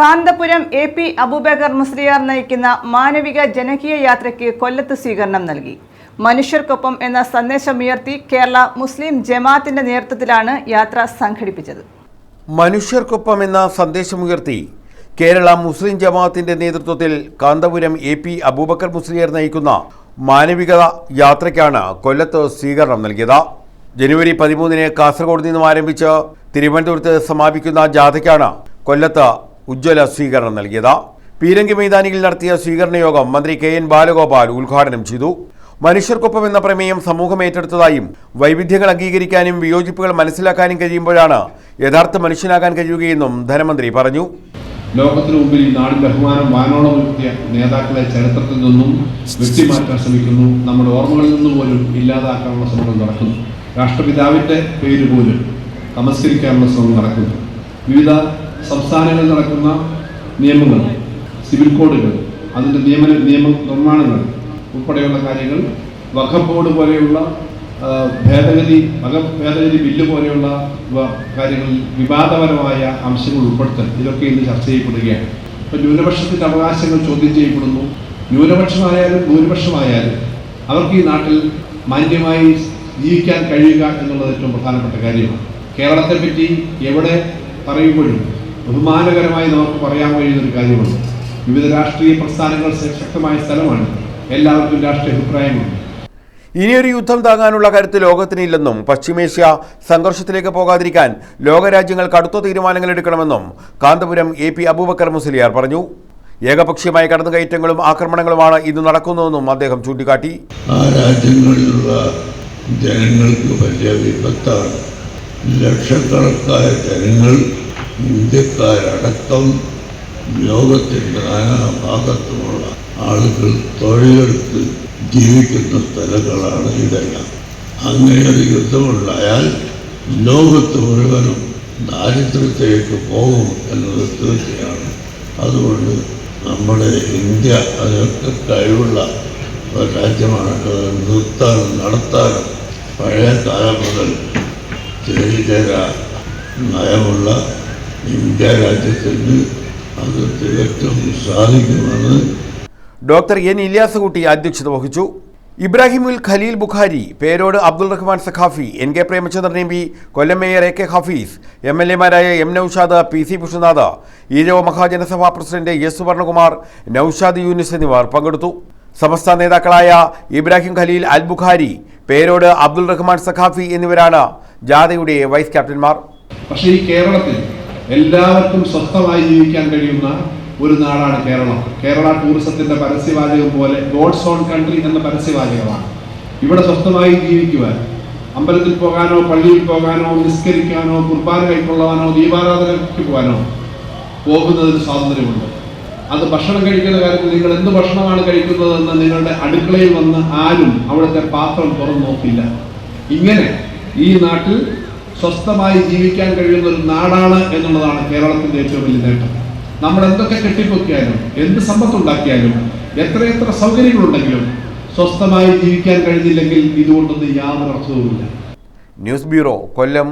Kanthapuram A P Abubakar Musliyar നയിക്കുന്ന മാനവിക ജനകീയ യാത്രയ്ക്ക് കൊല്ലത്ത് സ്വീകരണം നൽകി. മനുഷ്യർക്കൊപ്പം എന്ന സന്ദേശമുയർത്തി കേരള മുസ്ലിം ജമാഅത്തിന്റെ നേതൃത്വത്തിലാണ് യാത്ര സംഘടിപ്പിച്ചത്. മനുഷ്യർക്കൊപ്പം എന്ന സന്ദേശമുയർത്തി കേരള മുസ്ലിം ജമാഅത്തിന്റെ നേതൃത്വത്തിൽ കാന്തപുരം എ പി അബൂബക്കർ മുസ്ലിയാർ നയിക്കുന്ന മാനവിക യാത്രയ്ക്കാണ് കൊല്ലത്ത് സ്വീകരണം നൽകിയത്. ജനുവരി പതിമൂന്നിന് കാസർഗോഡ് നിന്നും ആരംഭിച്ച് തിരുവനന്തപുരത്ത് സമാപിക്കുന്ന ജാഥയ്ക്കാണ് കൊല്ലത്ത് ഉജ്ജ്വല സ്വീകരണം നൽകിയത്. പീരങ്കി മൈതാനിയിൽ നടത്തിയ സ്വീകരണ യോഗം മന്ത്രി കെ എൻ ബാലഗോപാൽ ഉദ്ഘാടനം ചെയ്തു. മനുഷ്യർക്കൊപ്പം എന്ന പ്രമേയം സമൂഹം ഏറ്റെടുത്തതായും വൈവിധ്യങ്ങൾ അംഗീകരിക്കാനും വിയോജിപ്പുകൾ മനസ്സിലാക്കാനും കഴിയുമ്പോഴാണ് യഥാർത്ഥ മനുഷ്യനാകാൻ കഴിയുകയെന്നും ധനമന്ത്രി പറഞ്ഞു. ലോകത്തിന് മുമ്പിൽ ഈ നാടിന്റെ ബഹുമാനം വാനോളം ഉയർത്തിയ നേതാക്കളെ ചരിത്രത്തിൽ നിന്നും വെട്ടിമാറ്റാൻ ശ്രമിക്കുന്നു. നമ്മുടെ ഓർമ്മകളിൽ നിന്ന് പോലും ഇല്ലാതാക്കാനുള്ള ശ്രമങ്ങൾ നടക്കുന്നു. രാഷ്ട്രപിതാവിന്റെ പേര് പോലും തമസ്കരിക്കാനുള്ള ശ്രമം നടക്കുന്നു. വിവിധ സംസ്ഥാനങ്ങളിൽ നടക്കുന്ന നിയമങ്ങൾ സിവിൽ കോഡുകൾ അതിന്റെ നിയമന നിയമ നിർമ്മാണങ്ങൾ ഉൾപ്പെടെയുള്ള കാര്യങ്ങൾ വഖഫ് ബോർഡ് പോലെയുള്ള ഭേദഗതി വക ഭേദഗതി ബില്ല് പോലെയുള്ള കാര്യങ്ങളിൽ വിവാദപരമായ അംശങ്ങൾ ഉൾപ്പെടുത്തൽ ഇതൊക്കെ ഇന്ന് ചർച്ച ചെയ്യപ്പെടുകയാണ്. ഇപ്പം ന്യൂനപക്ഷത്തിന്റെ അവകാശങ്ങൾ ചോദ്യം ചെയ്യപ്പെടുന്നു. ന്യൂനപക്ഷമായാലും ഭൂരിപക്ഷമായാലും അവർക്ക് ഈ നാട്ടിൽ മാന്യമായി ജീവിക്കാൻ കഴിയുക എന്നുള്ളത് ഏറ്റവും പ്രധാനപ്പെട്ട കാര്യമാണ്. കേരളത്തെ പറ്റി എവിടെ പറയുമ്പോഴും ബഹുമാനകരമായി നമുക്ക് പറയാൻ കഴിയുന്ന ഒരു കാര്യമാണ് വിവിധ രാഷ്ട്രീയ പ്രസ്ഥാനങ്ങൾ ശക്തമായ സ്ഥലമാണ്. എല്ലാവർക്കും രാഷ്ട്രീയ അഭിപ്രായമുണ്ട്. ഇനിയൊരു യുദ്ധം താങ്ങാനുള്ള കരുത്ത് ലോകത്തിനില്ലെന്നും പശ്ചിമേഷ്യ സംഘർഷത്തിലേക്ക് പോകാതിരിക്കാൻ ലോകരാജ്യങ്ങൾ കടുത്ത തീരുമാനങ്ങൾ എടുക്കണമെന്നും കാന്തപുരം എ പി അബൂബക്കർ മുസ്ലിയാർ പറഞ്ഞു. ഏകപക്ഷീയമായ കടന്നുകയറ്റങ്ങളും ആക്രമണങ്ങളുമാണ് ഇന്ന് നടക്കുന്നതെന്നും അദ്ദേഹം ചൂണ്ടിക്കാട്ടി. ആ രാജ്യങ്ങളിലുള്ള ജനങ്ങൾക്ക് വലിയ വിപത്താണ്. ലക്ഷക്കണക്കായ ജനങ്ങൾ ഇന്ത്യക്കാരടക്കം ലോകത്തിന്റെ നാനാ ഭാഗത്തുമുള്ള ആളുകൾ തൊഴിലെടുത്ത് ജീവിക്കുന്ന സ്ഥലങ്ങളാണ് ഇതെല്ലാം. അങ്ങനെ ഒരു യുദ്ധമുണ്ടായാൽ ലോകത്ത് മുഴുവനും ദാരിദ്ര്യത്തിലേക്ക് പോകും എന്നത് തീർച്ചയാണ്. അതുകൊണ്ട് നമ്മുടെ ഇന്ത്യ അതിനൊക്കെ കഴിവുള്ള ഒരു രാജ്യമാണ്. നിർത്താനും നടത്താനും പഴയ കാലം മുതൽ ചേരിചേര നയമുള്ള ഇന്ത്യ രാജ്യത്തിന് അത് തികച്ചും സാധിക്കുമെന്ന് ഡോക്ടർ എൻ ഇലിയാസ് കുട്ടി അധ്യക്ഷത വഹിച്ചു. ഇബ്രാഹിമുൽ Khaleel Bukhari Perode Abdul Rahman Saqafi N K Premachandran M P Kollam mayor A K Hafeez M L എമാരായ M Noushad P C Vishnunath ഈരവ Mahajanasabha president S Suvarnakumar Naushad Younis എന്നിവർ പങ്കെടുത്തു. സമസ്ത നേതാക്കളായ ഇബ്രാഹിം ഖലീൽ അൽ ബുഖാരി പേരോട് അബ്ദുൾ റഹ്മാൻ സഖാഫി എന്നിവരാണ് ജാഥയുടെ വൈസ് ക്യാപ്റ്റന്മാർ. പക്ഷേ ഈ കേരളത്തിൽ എല്ലാവർക്കും സ്വസ്ഥമായി ജീവിക്കാൻ കഴിയുന്ന ഒരു നാടാണ് കേരളം. കേരള ടൂറിസത്തിന്റെ പരസ്യവാചകം പോലെ ഗോഡ്സ് ഓൺ കൺട്രി എന്ന പരസ്യവാചകമാണ്. ഇവിടെ സ്വസ്ഥമായി ജീവിക്കുവാൻ അമ്പലത്തിൽ പോകാനോ പള്ളിയിൽ പോകാനോ നിസ്കരിക്കാനോ കുർബാന കൈക്കൊള്ളാനോ ദീപാരാധനയ്ക്ക് പോകാനോ പോകുന്നതിന് സ്വാതന്ത്ര്യമുണ്ട്. അത് ഭക്ഷണം കഴിക്കുന്ന കാര്യത്തിൽ നിങ്ങൾ എന്ത് ഭക്ഷണമാണ് കഴിക്കുന്നതെന്ന് നിങ്ങളുടെ അടുക്കളയിൽ വന്ന് ആരും അവിടുത്തെ പാത്രം തുറന്നു നോക്കില്ല ഇങ്ങനെ ഈ നാട്ടിൽ സ്വസ്ഥമായി ജീവിക്കാൻ കഴിയുന്ന ഒരു നാടാണ് എന്നുള്ളതാണ് കേരളത്തിന്റെ ഏറ്റവും വലിയ നേട്ടം. നമ്മൾ എന്തൊക്കെ കെട്ടിപ്പൊക്കിയാലും എന്ത് സമ്പത്തുണ്ടാക്കിയാലും എത്രയെത്ര സൗകര്യങ്ങളുണ്ടെങ്കിലും സ്വസ്ഥമായി ജീവിക്കാൻ കഴിഞ്ഞില്ലെങ്കിൽ ഇതുകൊണ്ടൊന്നും യാതൊരു അർത്ഥവുമില്ല. ന്യൂസ് ബ്യൂറോ കൊല്ലം